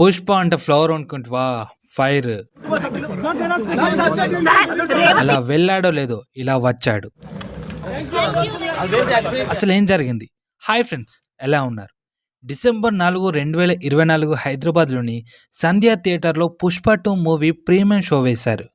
పుష్ప అంటే flower అనుకుంటువా fire. అలా వెళ్ళాడో లేదో ఇలా వచ్చాడు. అసలు ఏం జరిగింది? హాయ్ ఫ్రెండ్స్ ఎలా ఉన్నారు? డిసెంబర్ నాలుగు రెండు వేల ఇరవై నాలుగు హైదరాబాద్లోని సంధ్యా థియేటర్లో Pushpa two movie premium show వేశారు.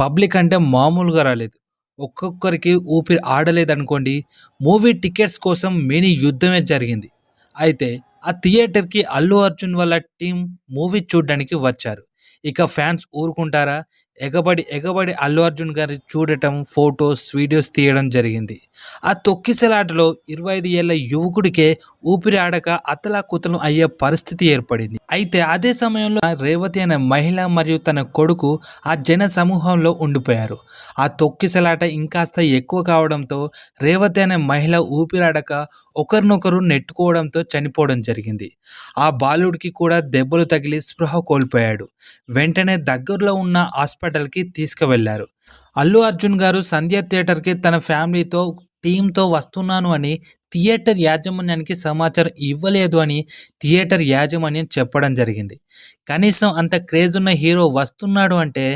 పబ్లిక్ అంటే మామూలుగా రాలేదు. ఒక్కొక్కరికి ఊపిరి ఆడలేదనుకోండి మూవీ టికెట్స్ కోసం మినీ యుద్ధమే జరిగింది. అయితే ఆ థియేటర్కి అల్లు అర్జున్ వాళ్ళ టీం మూవీ చూడడానికి వచ్చారు. ఇక ఫ్యాన్స్ ఊరుకుంటారా? ఎగబడి ఎగబడి అల్లు అర్జున్ గారి చూడటం ఫొటోస్ వీడియోస్ తీయడం జరిగింది. ఆ తొక్కిసలాటలో ఇరవై ఐదు ఏళ్ళ యువకుడికే ఊపిరి ఆడక అతలాకుతలం అయ్యే పరిస్థితి ఏర్పడింది. అయితే అదే సమయంలో ఆ రేవతి అనే మహిళ మరియు తన కొడుకు ఆ జన సమూహంలో ఉండిపోయారు. ఆ తొక్కిసలాట ఇంకాస్త ఎక్కువ కావడంతో రేవతి అనే మహిళ ఊపిరాడక ఒకరినొకరు నెట్టుకోవడంతో చనిపోవడం జరిగింది. ఆ బాలుడికి కూడా దెబ్బలు తగిలి స్పృహ కోల్పోయాడు. వెంటనే దగ్గరలో ఉన్న హాస్పిటల్కి తీసుకువెళ్ళారు. అల్లు అర్జున్ గారు సంధ్య థియేటర్కి తన ఫ్యామిలీతో టీంతో వస్తున్నాను అని థియేటర్ యాజమాన్యానికి సమాచారం ఇవ్వలేదు అని థియేటర్ యాజమాన్యం చెప్పడం జరిగింది. కనీసం అంత క్రేజ్ ఉన్న హీరో వస్తున్నాడు అంటే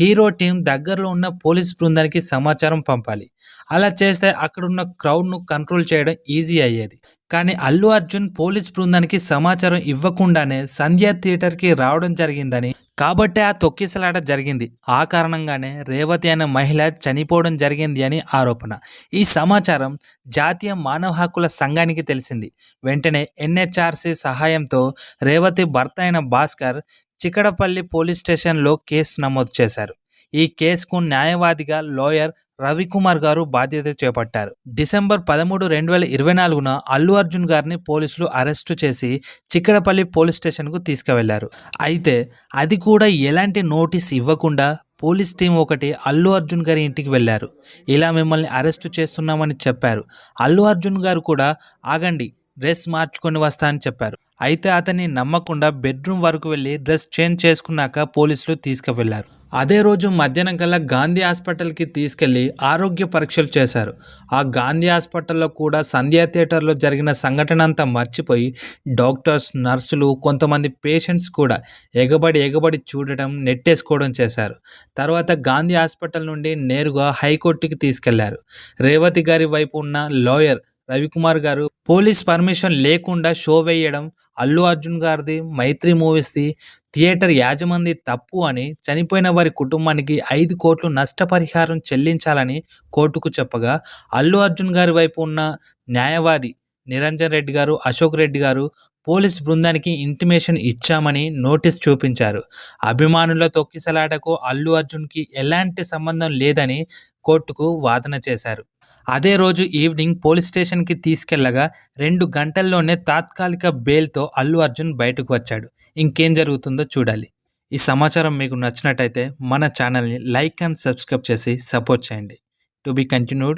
హీరో టీం దగ్గరలో ఉన్న పోలీస్ బృందానికి సమాచారం పంపాలి. అలా చేస్తే అక్కడున్న క్రౌడ్ను కంట్రోల్ చేయడం ఈజీ అయ్యేది. కానీ అల్లు అర్జున్ పోలీస్ బృందానికి సమాచారం ఇవ్వకుండానే సంధ్యా థియేటర్కి రావడం జరిగిందని కాబట్టి ఆ తొక్కిసలాట జరిగింది. ఆ కారణంగానే రేవతి అనే మహిళ చనిపోవడం జరిగింది అని ఆరోపణ. ఈ సమాచారం జాతీయ మానవ హక్కుల సంఘానికి తెలిసింది. వెంటనే ఎన్హెచ్ఆర్సీ సహాయంతో రేవతి భర్త అయిన భాస్కర్ చికడపల్లి పోలీస్ స్టేషన్లో కేసు నమోదు చేశారు. ఈ కేసుకు న్యాయవాదిగా లాయర్ రవికుమార్ గారు బాధ్యత చేపట్టారు. డిసెంబర్ పదమూడు రెండు వేల ఇరవై నాలుగున అల్లు అర్జున్ గారిని పోలీసులు అరెస్టు చేసి చిక్కడపల్లి పోలీస్ స్టేషన్కు తీసుకువెళ్ళారు. అయితే అది కూడా ఎలాంటి నోటీస్ ఇవ్వకుండా పోలీస్ టీం ఒకటి అల్లు అర్జున్ గారి ఇంటికి వెళ్ళారు. ఇలా మిమ్మల్ని అరెస్టు చేస్తున్నామని చెప్పారు. అల్లు అర్జున్ గారు కూడా ఆగండి డ్రెస్ మార్చుకొని వస్తా అని చెప్పారు. అయితే అతన్ని నమ్మకుండా బెడ్రూమ్ వరకు వెళ్ళి డ్రెస్ చేంజ్ చేసుకున్నాక పోలీసులు తీసుకువెళ్ళారు అదే రోజు మధ్యాహ్నం కల్లా గాంధీ హాస్పిటల్కి తీసుకెళ్ళి ఆరోగ్య పరీక్షలు చేశారు. ఆ గాంధీ హాస్పిటల్లో కూడా సంధ్యా థియేటర్లో జరిగిన సంఘటన అంతా మర్చిపోయి డాక్టర్స్ నర్సులు కొంతమంది పేషెంట్స్ కూడా ఎగబడి ఎగబడి చూడటం నెట్టేసుకోవడం చేశారు. తర్వాత గాంధీ హాస్పిటల్ నుండి నేరుగా హైకోర్టుకి తీసుకెళ్ళారు. రేవతి గారి వైపు ఉన్న లాయర్ రవికుమార్ గారు పోలీస్ పర్మిషన్ లేకుండా షో వేయడం అల్లు అర్జున్ గారిది మైత్రి మూవీస్ది థియేటర్ యాజమంది తప్పు అని చనిపోయిన వారి కుటుంబానికి ఐదు కోట్లు నష్టపరిహారం చెల్లించాలని కోర్టుకు చెప్పగా అల్లు అర్జున్ గారి వైపు ఉన్న న్యాయవాది నిరంజన్ రెడ్డి గారు అశోక్ రెడ్డి గారు పోలీస్ బృందానికి ఇంటిమేషన్ ఇచ్చామని నోటీస్ చూపించారు. అభిమానుల తొక్కిసలాటకు అల్లు అర్జున్కి ఎలాంటి సంబంధం లేదని కోర్టుకు వాదన చేశారు. అదే రోజు ఈవినింగ్ పోలీస్ స్టేషన్కి తీసుకెళ్ళగా రెండు గంటల్లోనే తాత్కాలిక బెయిల్తో అల్లు అర్జున్ బయటకు వచ్చాడు. ఇంకేం జరుగుతుందో చూడాలి. ఈ సమాచారం మీకు నచ్చినట్టయితే మన ఛానల్ని లైక్ అండ్ సబ్స్క్రైబ్ చేసి సపోర్ట్ చేయండి. To be continued